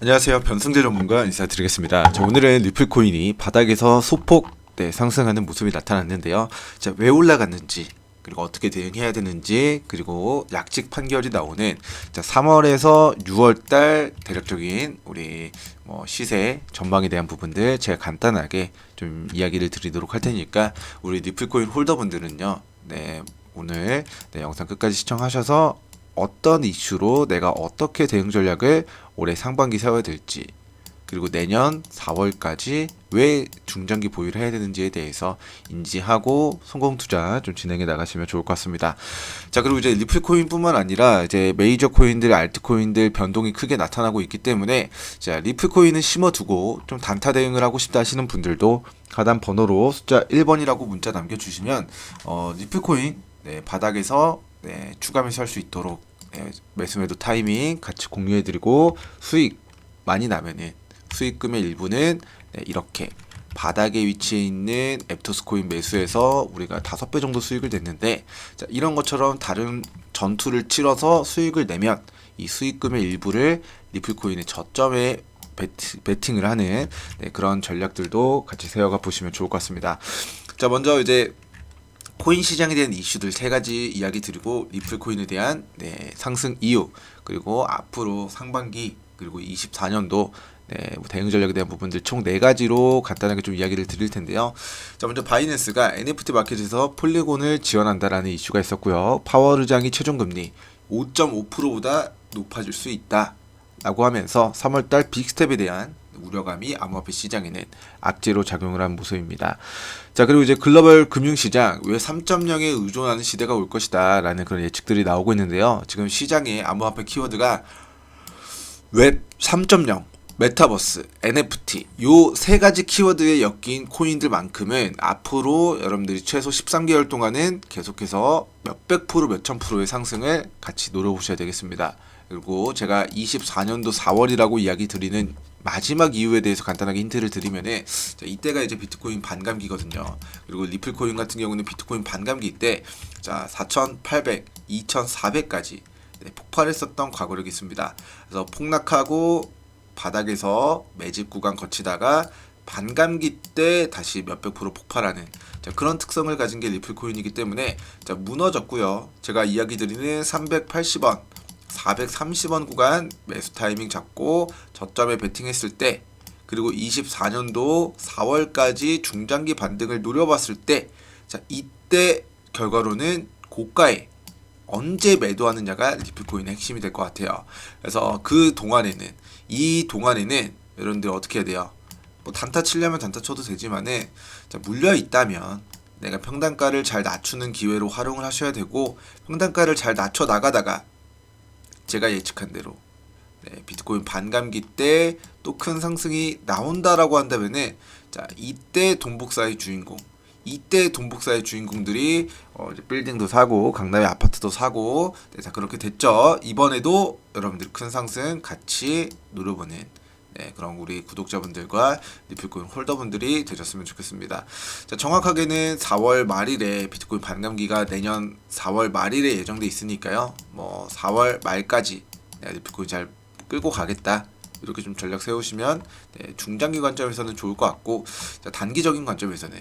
안녕하세요. 변승재 전문가 인사드리겠습니다. 자, 오늘은 리플코인이 바닥에서 소폭 네, 상승하는 모습이 나타났는데요. 자, 왜 올라갔는지 그리고 어떻게 대응해야 되는지 그리고 약식 판결이 나오는 자, 3월에서 6월달 대략적인 우리 뭐 시세 전망에 대한 부분들 제가 간단하게 좀 이야기를 드리도록 할 테니까 우리 리플코인 홀더분들은요. 네, 오늘 네, 영상 끝까지 시청하셔서 어떤 이슈로 내가 어떻게 대응 전략을 올해 상반기 세워야 될지 그리고 내년 4월까지 왜 중장기 보유를 해야 되는지에 대해서 인지하고 성공 투자 좀 진행해 나가시면 좋을 것 같습니다. 자, 그리고 이제 리플 코인뿐만 아니라 이제 메이저 코인들, 알트 코인들 변동이 크게 나타나고 있기 때문에 자, 리플 코인은 심어 두고 좀 단타 대응을 하고 싶다 하시는 분들도 하단 번호로 숫자 1번이라고 문자 남겨 주시면 어, 리플 코인 네, 바닥에서 네, 추가 매수할 수 있도록 네, 매수 매도 타이밍 같이 공유해드리고 수익 많이 나면은 수익금의 일부는 네, 이렇게 바닥에 위치해 있는 앱토스 코인 매수해서 우리가 다섯 배 정도 수익을 냈는데 자, 이런 것처럼 다른 전투를 치러서 수익을 내면 이 수익금의 일부를 리플코인의 저점에 베트, 베팅을 하는 네, 그런 전략들도 같이 세워가 보시면 좋을 것 같습니다. 자 먼저 이제 코인 시장에 대한 이슈들 세 가지 이야기 드리고 리플 코인에 대한 네, 상승 이유 그리고 앞으로 상반기 그리고 24년도 네, 뭐 대응 전략에 대한 부분들 총 네 가지로 간단하게 좀 이야기를 드릴 텐데요. 자, 먼저 바이낸스가 NFT 마켓에서 폴리곤을 지원한다라는 이슈가 있었고요. 파워르장이 최종 금리 5.5%보다 높아질 수 있다. 라고 하면서 3월달 빅스텝에 대한 우려감이 암호화폐 시장에는 악재로 작용을 한 모습입니다. 자, 그리고 이제 글로벌 금융시장 왜 3.0에 의존하는 시대가 올 것이다 라는 그런 예측들이 나오고 있는데요. 지금 시장의 암호화폐 키워드가 웹 3.0, 메타버스, NFT 요 세 가지 키워드에 엮인 코인들만큼은 앞으로 여러분들이 최소 13개월 동안은 계속해서 몇백 프로, 몇천 프로의 상승을 같이 노려보셔야 되겠습니다. 그리고 제가 24년도 4월이라고 이야기 드리는 마지막 이유에 대해서 간단하게 힌트를 드리면은 자, 이때가 이제 비트코인 반감기거든요. 그리고 리플코인 같은 경우는 비트코인 반감기 때 자, 4,800, 2,400까지 네, 폭발했었던 과거력이 있습니다. 그래서 폭락하고 바닥에서 매집 구간 거치다가 반감기 때 다시 몇백 프로 폭발하는 자, 그런 특성을 가진 게 리플코인이기 때문에 자, 무너졌고요. 제가 이야기 드리는 380원 430원 구간 매수 타이밍 잡고 저점에 베팅했을 때 그리고 24년도 4월까지 중장기 반등을 노려봤을 때 자, 이때 결과로는 고가에 언제 매도하느냐가 리플코인의 핵심이 될 것 같아요. 그래서 그 동안에는 이 동안에는 여러분들 어떻게 해야 돼요? 뭐 단타 치려면 단타 쳐도 되지만은 자, 물려 있다면 내가 평단가를 잘 낮추는 기회로 활용을 하셔야 되고 평단가를 잘 낮춰 나가다가 제가 예측한 대로. 네, 비트코인 반감기 때 또 큰 상승이 나온다라고 한다면은 자 이때 돈복사의 주인공 이때 돈복사의 주인공들이 어, 빌딩도 사고 강남의 아파트도 사고 네, 자 그렇게 됐죠. 이번에도 여러분들 큰 상승 같이 노려보는 네, 그런 우리 구독자분들과 리플코인 홀더분들이 되셨으면 좋겠습니다. 자, 정확하게는 4월 말일에 비트코인 반감기가 내년 4월 말일에 예정돼 있으니까요. 뭐 4월 말까지 네, 리플코인 잘 끌고 가겠다. 이렇게 좀 전략 세우시면 네, 중장기 관점에서는 좋을 것 같고 자, 단기적인 관점에서는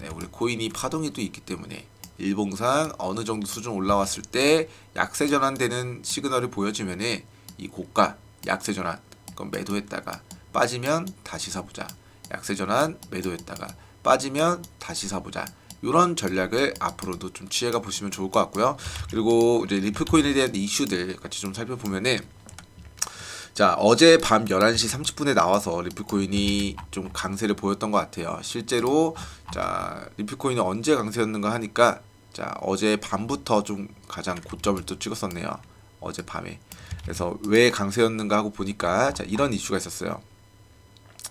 네, 우리 코인이 파동이 또 있기 때문에 일봉상 어느 정도 수준 올라왔을 때 약세 전환되는 시그널이 보여지면은 이 고가 약세 전환 그럼 매도했다가 빠지면 다시 사보자. 약세 전환 매도했다가 빠지면 다시 사보자. 이런 전략을 앞으로도 좀 취해가 보시면 좋을 것 같고요. 그리고 이제 리플코인에 대한 이슈들 같이 좀 살펴보면은 자 어제 밤 11시 30분에 나와서 리플코인이 좀 강세를 보였던 것 같아요. 실제로 자 리플코인이 언제 강세였는가 하니까 자 어제 밤부터 좀 가장 고점을 또 찍었었네요. 어제 밤에 그래서 왜 강세였는가 하고 보니까 자 이런 이슈가 있었어요.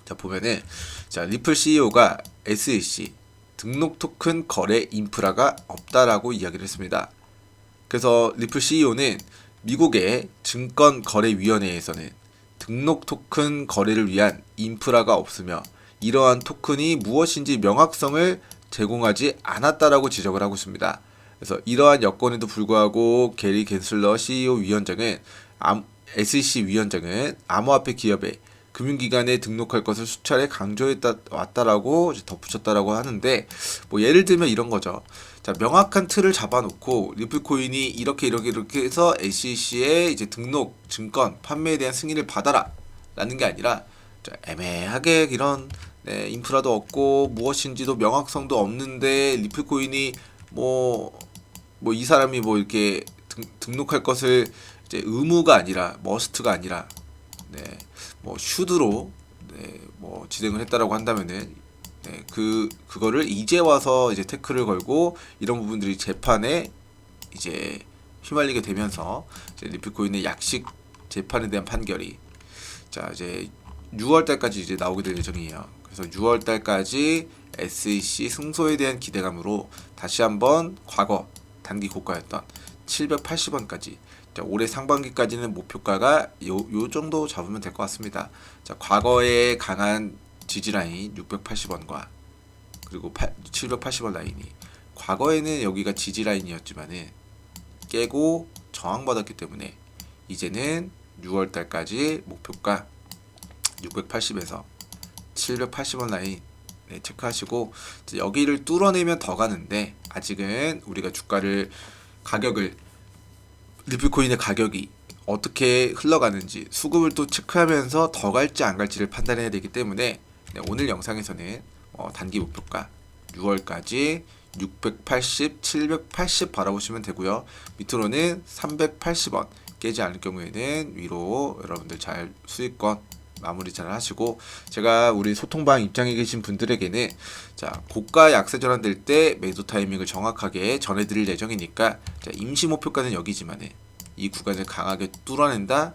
자 보면은 자 리플 CEO가 SEC 등록 토큰 거래 인프라가 없다라고 이야기를 했습니다. 그래서 리플 CEO는 미국의 증권거래위원회에서는 등록 토큰 거래를 위한 인프라가 없으며 이러한 토큰이 무엇인지 명확성을 제공하지 않았다라고 지적을 하고 있습니다. 그래서 이러한 여건에도 불구하고 게리 겐슬러 CEO 위원장은 SEC 위원장은 암호화폐 기업에 금융기관에 등록할 것을 수차례 강조했다 왔다라고 덧붙였다라고 하는데 뭐 예를 들면 이런 거죠. 자 명확한 틀을 잡아놓고 리플코인이 이렇게 이렇게 이렇게 해서 SEC에 이제 등록 증권 판매에 대한 승인을 받아라라는 게 아니라 자, 애매하게 이런 네, 인프라도 없고 무엇인지도 명확성도 없는데 리플코인이 뭐 뭐 이 사람이 뭐 이렇게 등, 등록할 것을 이제 의무가 아니라 머스트가 아니라 네, 뭐 슈드로 네, 뭐 진행을 했다라고 한다면은 네, 그 그거를 이제 와서 이제 태클을 걸고 이런 부분들이 재판에 이제 휘말리게 되면서 이제 리플코인의 약식 재판에 대한 판결이 자 이제 6월 달까지 이제 나오게 될 예정이에요. 그래서 6월 달까지 SEC 승소에 대한 기대감으로 다시 한번 과거 단기 고가였던 780원까지 자, 올해 상반기까지는 목표가가 요, 요 정도 잡으면 될 것 같습니다. 자, 과거의 강한 지지 라인 680원과 그리고 780원 라인이 과거에는 여기가 지지 라인이었지만은 깨고 저항받았기 때문에 이제는 6월 달까지 목표가 680에서 780원 라인 네, 체크하시고 여기를 뚫어내면 더 가는데 아직은 우리가 주가를 가격을 리플코인의 가격이 어떻게 흘러가는지 수급을 또 체크하면서 더 갈지 안 갈지를 판단해야 되기 때문에 네, 오늘 영상에서는 어, 단기 목표가 6월까지 680, 780 바라보시면 되고요. 밑으로는 380원 깨지 않을 경우에는 위로 여러분들 잘 수익권 마무리 잘 하시고 제가 우리 소통방 입장에 계신 분들에게는 자 고가 약세 전환될 때 매도 타이밍을 정확하게 전해드릴 예정이니까 자 임시 목표가는 여기지만은 이 구간을 강하게 뚫어낸다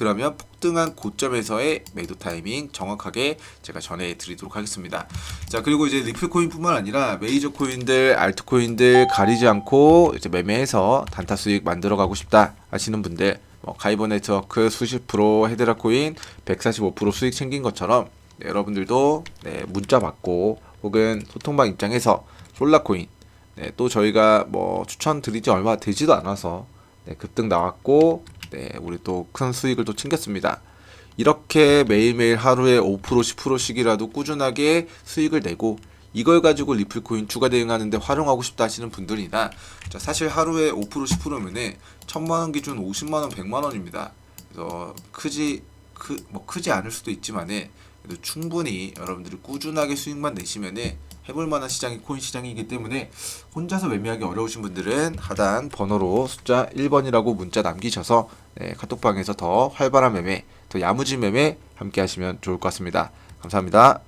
그러면 폭등한 고점에서의 매도 타이밍 정확하게 제가 전해드리도록 하겠습니다. 자 그리고 이제 리플 코인뿐만 아니라 메이저 코인들, 알트 코인들 가리지 않고 이제 매매해서 단타 수익 만들어가고 싶다 하시는 분들 뭐 가이버 네트워크 수십 프로 헤드라 코인 145% 수익 챙긴 것처럼 네, 여러분들도 네, 문자 받고 혹은 소통방 입장에서 솔라 코인 네, 또 저희가 뭐 추천드리지 얼마 되지도 않아서 네, 급등 나왔고 네, 우리 또 큰 수익을 또 챙겼습니다. 이렇게 매일매일 하루에 5% 10%씩이라도 꾸준하게 수익을 내고 이걸 가지고 리플코인 추가 대응하는데 활용하고 싶다 하시는 분들이나 자, 사실 하루에 5% 10%면은 천만 원 기준 50만 원, 100만 원입니다. 그래서 크지 크, 뭐 크지 않을 수도 있지만은 그래도 충분히 여러분들이 꾸준하게 수익만 내시면은 해볼 만한 시장이 코인 시장이기 때문에 혼자서 매매하기 어려우신 분들은 하단 번호로 숫자 1번이라고 문자 남기셔서 네, 카톡방에서 더 활발한 매매, 더 야무진 매매 함께 하시면 좋을 것 같습니다. 감사합니다.